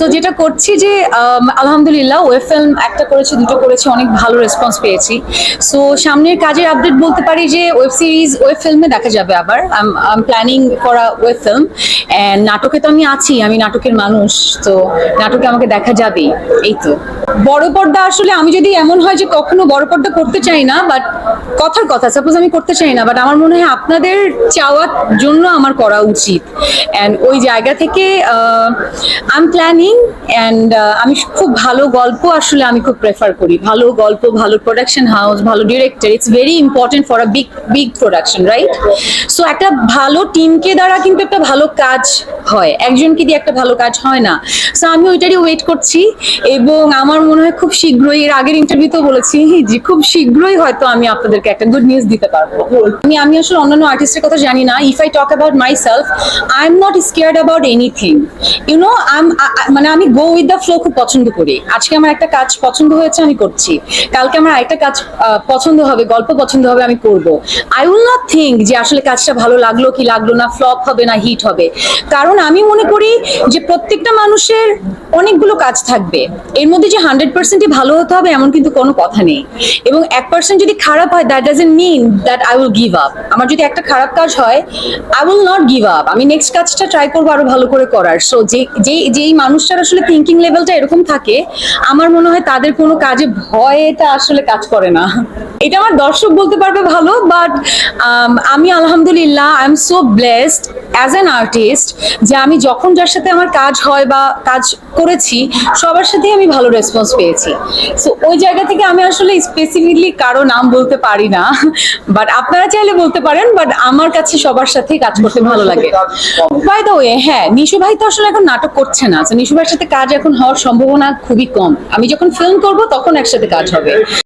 So যেটা করছি যে আলহামদুলিল্লাহ ওয়েব ফিল্ম একটা করেছি, দুটো করেছি, অনেক ভালো রেসপন্স পেয়েছি। সো সামনের কাজের আপডেট বলতে পারি যে ওয়েব সিরিজ ওয়েব ফিল্মে দেখা যাবে আবার। I planning a web film and নাটকে তো আমি আছি, আমি নাটকের মানুষ। তো, নাটকে আমাকে দেখা যাবেই, এই তো। বড় পর্দা আসলে আমি যদি এমন হয় যে, কখনো বড় পর্দা করতে চাই না বাট কথার কথা সাপোজ আমি করতে চাই না বাট আমার মনে হয় আপনাদের চাওয়ার জন্য আমার করা উচিত। অ্যান্ড ওই জায়গা থেকে আই এম প্ল্যানিং অ্যান্ড আমি খুব ভালো গল্প আসলে আমি খুব প্রেফার করি। ভালো গল্প, ভালো প্রোডাকশন হাউস ভালো director it's very important for a big big production right so একটা ভালো টিমকে দ্বারা কিন্তু একটা ভালো কাজ হয়। একজনকে দিয়ে একটা ভালো কাজ হয় না। সো আমি ওইটারই ওয়েট করছি এবং আমার মনে হয় খুব শীঘ্রই, এর আগের ইন্টারভিউতেও বলেছি, যে খুব শীঘ্রই হয়তো আমি আপনাদেরকে একটা গুড নিউজ দিতে পারব। আমি আমি আসলে অন্যান্য আর্টিস্টের কথা জানি না। If I talk about myself I am not scared about anything you know I মানে আমি গো উইথ দ্য ফ্লো খুব পছন্দ করি। আজকে আমার একটা কাজ পছন্দ হয়েছে, আমি করছি। কালকে আমার আরেকটা কাজ পছন্দ হবে, গল্প পছন্দ হবে, আমি করব। আই উইল নট থিঙ্ক যে আসলে কাজটা ভালো লাগল কি লাগল না ফ্লপ হবে না হিট হবে। কারণ আমি মনে করি যে প্রত্যেকটা মানুষের অনেকগুলো কাজ থাকবে। এর মধ্যে যে হান্ড্রেড পার্সেন্টই ভালো হতে হবে এমন কিন্তু কোনো কথা নেই। এবং এক পার্সেন্ট যদি খারাপ হয় that doesn't mean that I will give up আমার যদি একটা খারাপ কাজ হয় I will not give up আমি নেক্সট কাজটা ট্রাই করব আরও ভালো করে করার। সো যে, যেই যেই মানুষটার আসলে থিঙ্কিং লেভেলটা এরকম থাকে, আমার মনে হয় তাদের কোনো কাজে ভয়টা আসলে কাজ করে না। এটা আমার দর্শক বলতে পারবে ভালো বাট আমি আলহামদুলিল্লাহ I am so blessed as an artist যে আমি যখন যার সাথে আমার কাজ হয় বা কাজ করেছি সবার সাথেই আমি ভালো রেসপন্স পেয়েছি। সো ওই জায়গা থেকে আমি আসলে স্পেসিফিকলি কারও নাম বলতে পারি না বাট আপনারা চাইলে বলতে পারেন বাট আমার কাছে সবার সাথেই কাজ করতে ভালো লাগে। বাই দ্য ওয়ে হ্যাঁ নিশু ভাই তো আসলে এখন নাটক করছে না নিশু ভাইয়ের সাথে কাজ এখন হওয়ার সম্ভাবনা খুবই কম। আমি যখন ফিল্ম করব তখন একসাথে কাজ হবে।